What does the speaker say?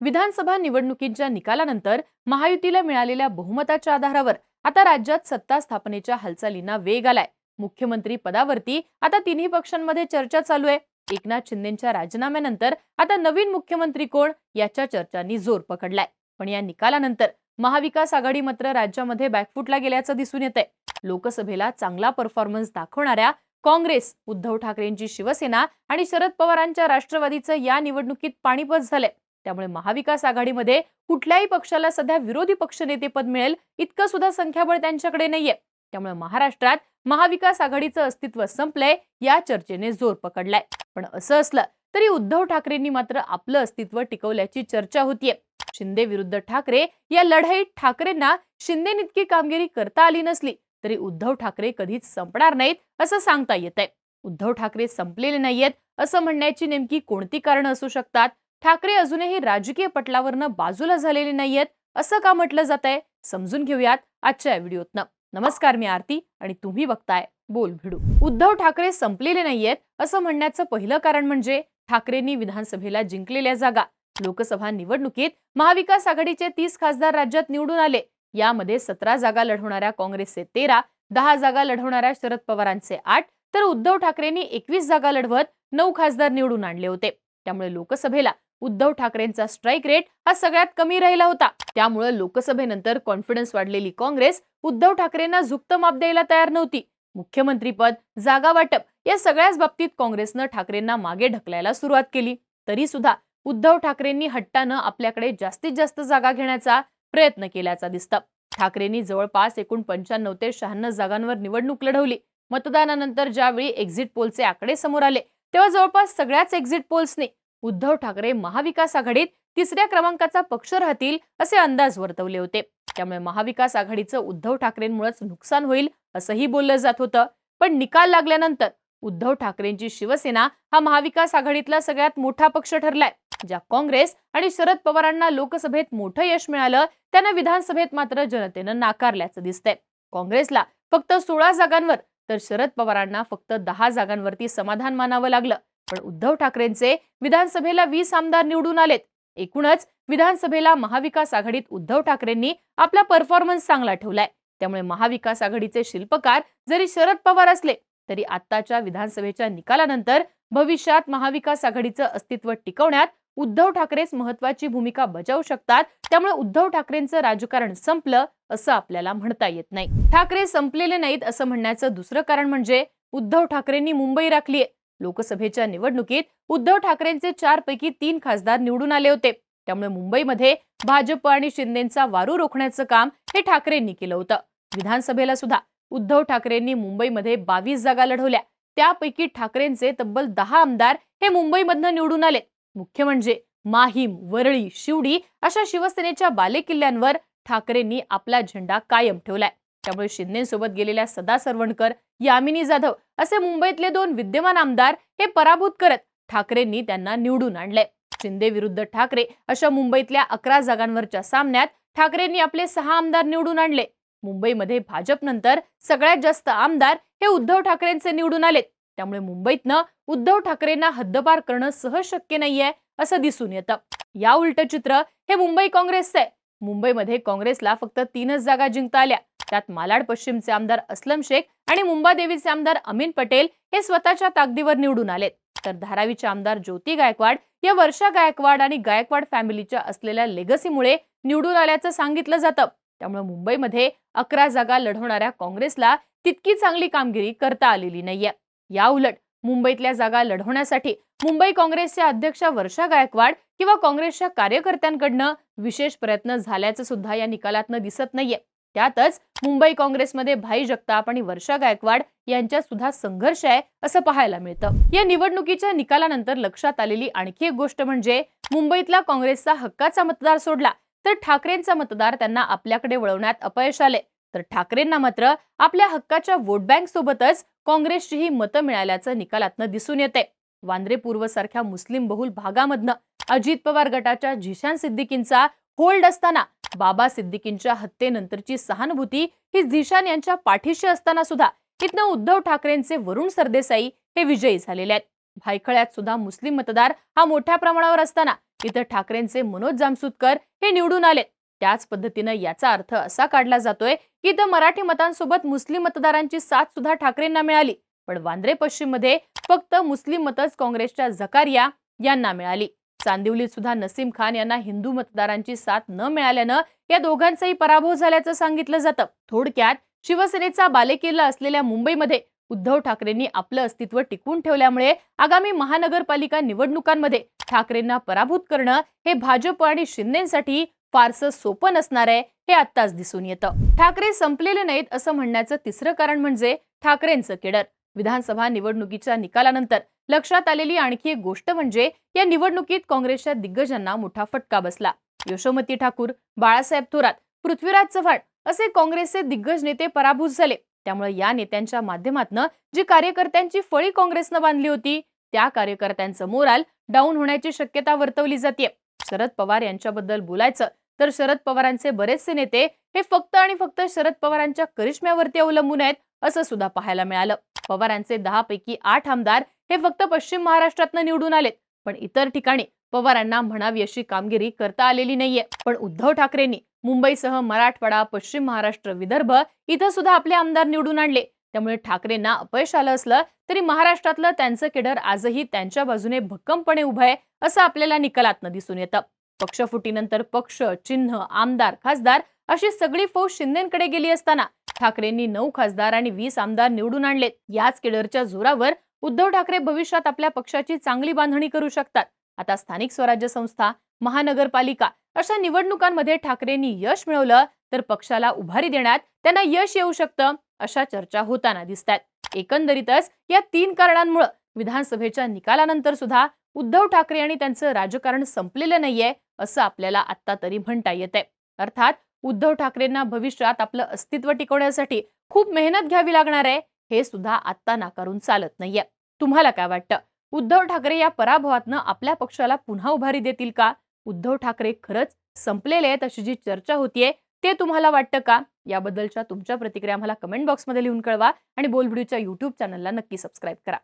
विधानसभा निवडणुकींच्या निकालानंतर महायुतीला मिळालेल्या बहुमताच्या आधारावर आता राज्यात सत्ता स्थापनेच्या हालचालींना वेग आलाय. मुख्यमंत्री पदावरती आता तिन्ही पक्षांमध्ये चर्चा चालू आहे. एकनाथ शिंदेच्या राजीनाम्यानंतर आता नवीन मुख्यमंत्री कोण याच्या चर्चांनी जोर पकडलाय. पण या निकालानंतर महाविकास आघाडी मात्र राज्यामध्ये बॅकफुटला गेल्याचं दिसून येत आहे लोकसभेला चांगला परफॉर्मन्स दाखवणाऱ्या काँग्रेस उद्धव ठाकरेंची शिवसेना आणि शरद पवारांच्या राष्ट्रवादीचं या निवडणुकीत पाणीपत झालंय. त्यामुळे महाविकास आघाडीमध्ये कुठल्याही पक्षाला सध्या विरोधी पक्षनेतेपद मिळेल इतकं सुद्धा संख्याबळ त्यांच्याकडे नाहीये. त्यामुळे महाराष्ट्रात महाविकास आघाडीचं अस्तित्व संपलंय या चर्चेने जोर पकडलाय. पण असं असलं तरी उद्धव ठाकरेंनी मात्र आपलं अस्तित्व टिकवल्याची चर्चा होतीये. शिंदे विरुद्ध ठाकरे या लढाईत ठाकरेंना शिंदेनितकी कामगिरी करता आली नसली तरी उद्धव ठाकरे कधीच संपणार नाहीत असं सांगता येत आहे उद्धव ठाकरे संपलेले नाहीयेत असं म्हणण्याची नेमकी कोणती कारणं असू शकतात? ठाकरे अजूनही राजकीय पटलावरनं बाजूला झालेले नाहीयेत असं का म्हटलं जात आहे समजून घेऊयात आजच्या या व्हिडिओतनं. नमस्कार मी आरती आणि तुम्ही बघताय बोल भिडू. उद्धव ठाकरे संपलेले नाहीयेत असं म्हणण्याचं पहिलं कारण म्हणजे ठाकरेंनी विधानसभेला जिंकलेल्या जागा. लोकसभा निवडणुकीत महाविकास आघाडीचे तीस खासदार राज्यात निवडून आले. यामध्ये सतरा जागा लढवणाऱ्या काँग्रेसचे तेरा दहा जागा लढवणाऱ्या शरद पवारांचे आठ तर उद्धव ठाकरेंनी एकवीस जागा लढवत नऊ खासदार निवडून आणले होते. त्यामुळे लोकसभेला उद्धव ठाकरेंचा स्ट्राईक रेट हा सगळ्यात कमी राहिला होता. त्यामुळे लोकसभेनंतर कॉन्फिडन्स वाढलेली काँग्रेस उद्धव ठाकरेंना झुकतं माप द्यायला तयार नव्हती. मुख्यमंत्रीपद जागा वाटप या सगळ्याच बाबतीत काँग्रेसनं ठाकरेंना मागे ढकलायला सुरुवात केली. तरी सुद्धा उद्धव ठाकरेंनी हट्टानं आपल्याकडे जास्तीत जास्त जागा घेण्याचा प्रयत्न केल्याचा दिसतं. ठाकरेंनी जवळपास एकूण पंच्याण्णव ते शहाण्णव जागांवर निवडणूक लढवली. मतदानानंतर ज्यावेळी एक्झिट पोलचे आकडे समोर आले तेव्हा जवळपास सगळ्याच एक्झिट पोल्सने उद्धव ठाकरे महाविकास आघाडीत तिसऱ्या क्रमांकाचा पक्ष राहतील असे अंदाज वर्तवले होते. त्यामुळे महाविकास आघाडीचं उद्धव ठाकरेंमुळेच नुकसान होईल असंही बोललं जात होतं. पण निकाल लागल्यानंतर उद्धव ठाकरेंची शिवसेना हा महाविकास आघाडीतला सगळ्यात मोठा पक्ष ठरलाय. ज्या काँग्रेस आणि शरद पवारांना लोकसभेत मोठं यश मिळालं त्यांना विधानसभेत मात्र जनतेनं नाकारल्याचं दिसतंय. काँग्रेसला फक्त सोळा जागांवर तर शरद पवारांना फक्त दहा जागांवरती समाधान मानावं लागलं. पण उद्धव ठाकरेंचे विधानसभेला वीस आमदार निवडून आलेत. एकूणच विधानसभेला महाविकास आघाडीत उद्धव ठाकरेंनी आपला परफॉर्मन्स चांगला ठेवलाय. त्यामुळे महाविकास आघाडीचे शिल्पकार जरी शरद पवार असले तरी आत्ताच्या विधानसभेच्या निकालानंतर भविष्यात महाविकास आघाडीचं अस्तित्व टिकवण्यात उद्धव ठाकरेच महत्वाची भूमिका बजावू शकतात. त्यामुळे उद्धव ठाकरेंचं राजकारण संपलं असं आपल्याला म्हणता येत नाही. ठाकरे संपलेले नाहीत असं म्हणण्याचं दुसरं कारण म्हणजे उद्धव ठाकरेंनी मुंबई राखलीय. लोकसभेच्या निवडणुकीत उद्धव ठाकरेंचे चार पैकी तीन खासदार निवडून आले होते. त्यामुळे मुंबईमध्ये भाजप आणि शिंदेचा वारू रोखण्याचं काम हे ठाकरेंनी केलं होतं. विधानसभेला सुद्धा उद्धव ठाकरेंनी मुंबईमध्ये बावीस जागा लढवल्या. त्यापैकी ठाकरेंचे तब्बल दहा आमदार हे मुंबईमधनं निवडून आले. मुख्य म्हणजे माहीम वरळी शिवडी अशा शिवसेनेच्या बालेकिल्ल्यांवर ठाकरेंनी आपला झेंडा कायम ठेवलाय. त्यामुळे शिंदेसोबत गेलेल्या सदा सरवणकर यामिनी जाधव असे मुंबईतले दोन विद्यमान आमदार हे पराभूत करत ठाकरेंनी त्यांना निवडून आणले. शिंदे विरुद्ध ठाकरे अशा मुंबईतल्या अकरा जागांवरच्या सामन्यात ठाकरेंनी आपले सहा आमदार निवडून आणले. मुंबईमध्ये भाजपनंतर सगळ्यात जास्त आमदार हे उद्धव ठाकरेंचे निवडून आलेत. त्यामुळे मुंबईतनं उद्धव ठाकरेंना हद्दपार करणं सहज शक्य नाहीये असं दिसून येतं. या उलट चित्र हे मुंबई काँग्रेसचं आहे मुंबईमध्ये काँग्रेसला फक्त तीनच जागा जिंकता आल्या. त्यात मालाड पश्चिमचे आमदार अस्लम शेख आणि मुंबादेवीचे आमदार अमीन पटेल हे स्वतःच्या ताकदीवर निवडून आलेत. तर धारावीचे आमदार ज्योती गायकवाड या वर्षा गायकवाड आणि गायकवाड फॅमिलीच्या असलेल्या लेगसीमुळे निवडून आल्याचं सांगितलं जातं. त्यामुळे मुंबईमध्ये अकरा जागा लढवणाऱ्या काँग्रेसला तितकी चांगली कामगिरी करता आलेली नाहीये. या उलट मुंबईतल्या जागा लढवण्यासाठी मुंबई काँग्रेसच्या अध्यक्षा वर्षा गायकवाड किंवा काँग्रेसच्या कार्यकर्त्यांकडनं विशेष प्रयत्न झाल्याचं सुद्धा या निकालातनं दिसत नाहीये. त्यातच मुंबई काँग्रेसमध्ये भाई जगताप आणि वर्षा गायकवाड यांच्यात सुद्धा संघर्ष आहे असं पाहायला मिळतं. या निवडणुकीच्या निकालानंतर लक्षात आलेली आणखी एक गोष्ट म्हणजे मुंबईतला काँग्रेसचा हक्काचा मतदार सोडला तर ठाकरेंचा मतदार त्यांना आपल्याकडे वळवण्यात अपयश आले. तर ठाकरेंना मात्र आपल्या हक्काच्या वोट बँक सोबतच काँग्रेसचीही मतं मिळाल्याचं निकालातनं दिसून येते. वांद्रे पूर्व सारख्या मुस्लिम बहुल भागामधनं अजित पवार गटाच्या झिशान सिद्दीकींचा होल्ड असताना बाबा सिद्दीकींच्या हत्येनंतरची सहानुभूती ही झिशान यांच्या पाठीशी असताना सुद्धा इथनं उद्धव ठाकरेंचे वरुण सरदेसाई हे विजयी झालेले आहेत. भायखळ्यात सुद्धा मुस्लिम मतदार हा मोठ्या प्रमाणावर असताना इथं ठाकरेंचे मनोज जामसुतकर हे निवडून आले. त्याच पद्धतीनं याचा अर्थ असा काढला जातोय की इथं मराठी मतांसोबत मुस्लिम मतदारांची साथ सुद्धा ठाकरेंना मिळाली. पण वांद्रे पश्चिममध्ये फक्त मुस्लिम मतच काँग्रेसच्या झकारिया यांना मिळाली. चांदिवलीत सुद्धा नसीम खान यांना हिंदू मतदारांची साथ न मिळाल्यानं या दोघांचाही पराभव झाल्याचं सांगितलं जातं. थोडक्यात शिवसेनेचा बालेकिल्ला असलेल्या मुंबईमध्ये उद्धव ठाकरेंनी आपलं अस्तित्व टिकवून ठेवल्यामुळे आगामी महानगरपालिका निवडणुकांमध्ये ठाकरेंना पराभूत करणं हे भाजप आणि शिंदेसाठी फारसं सोपं नसणार आहे हे आत्ताच दिसून येतं. ठाकरे संपलेले नाहीत असं म्हणण्याचं तिसरं कारण म्हणजे ठाकरेंचं केडर. विधानसभा निवडणुकीच्या निकालानंतर लक्षात आलेली आणखी एक गोष्ट म्हणजे या निवडणुकीत काँग्रेसच्या दिग्गजांना मोठा फटका बसला. यशोमती ठाकूर बाळासाहेब थोरात पृथ्वीराज चव्हाण असे काँग्रेसचे दिग्गज नेते पराभूत झाले. त्यामुळे या नेत्यांच्या माध्यमातून जी कार्यकर्त्यांची फळी काँग्रेसनं बांधली होती त्या कार्यकर्त्यांचं मोराल डाऊन होण्याची शक्यता वर्तवली जाते शरद पवार यांच्याबद्दल बोलायचं तर शरद पवारांचे बरेचसे नेते हे फक्त आणि फक्त शरद पवारांच्या करिश्म्यावरती अवलंबून आहेत असं सुद्धा पाहायला मिळालं. पवारांचे दहा पैकी आठ आमदार हे फक्त पश्चिम महाराष्ट्रातनं निवडून आलेत. पण इतर ठिकाणी पवारांना म्हणावी अशी कामगिरी करता आलेली नाहीये. पण उद्धव ठाकरेंनी मुंबईसह मराठवाडा पश्चिम महाराष्ट्र विदर्भ इथं सुद्धा आपले आमदार निवडून आणले. त्यामुळे ठाकरेंना अपयश आलं असलं तरी महाराष्ट्रातलं त्यांचं केडर आजही त्यांच्या बाजूने भक्कमपणे उभं आहे असं आपल्याला निकालातनं दिसून येतं. पक्षफुटीनंतर पक्ष चिन्ह आमदार खासदार अशी सगळी फौज शिंदेकडे गेली असताना ठाकरेंनी नऊ खासदार आणि वीस आमदार निवडून आणलेत. याच केडरच्या जोरावर उद्धव ठाकरे भविष्यात आपल्या पक्षाची चांगली बांधणी करू शकतात. आता स्थानिक स्वराज्य संस्था महानगरपालिका अशा निवडणुकांमध्ये ठाकरेंनी यश मिळवलं तर पक्षाला उभारी देण्यात त्यांना यश येऊ शकतं अशा चर्चा होताना दिसतात एकंदरीतच या तीन कारणांमुळे विधानसभेच्या निकालानंतर सुद्धा उद्धव ठाकरे आणि त्यांचं राजकारण संपलेलं नाहीये असं आपल्याला आत्ता तरी म्हणता येते अर्थात उद्धव ठाकरेंना भविष्यात आपलं अस्तित्व टिकवण्यासाठी खूप मेहनत घ्यावी लागणार आहे हे सुद्धा आत्ता नाकारून चालत नाहीये. तुम्हाला काय वाटतं? उद्धव ठाकरे या पराभवातनं आपल्या पक्षाला पुन्हा उभारी देतील का? उद्धव ठाकरे खरंच संपलेले आहेत अशी जी चर्चा होतीये ते तुम्हाला वाटतं का? याबद्दलच्या तुमच्या प्रतिक्रिया मला कमेंट बॉक्समध्ये लिहून कळवा आणि बोलबुडीच्या युट्यूब चॅनलला नक्की सबस्क्राईब करा.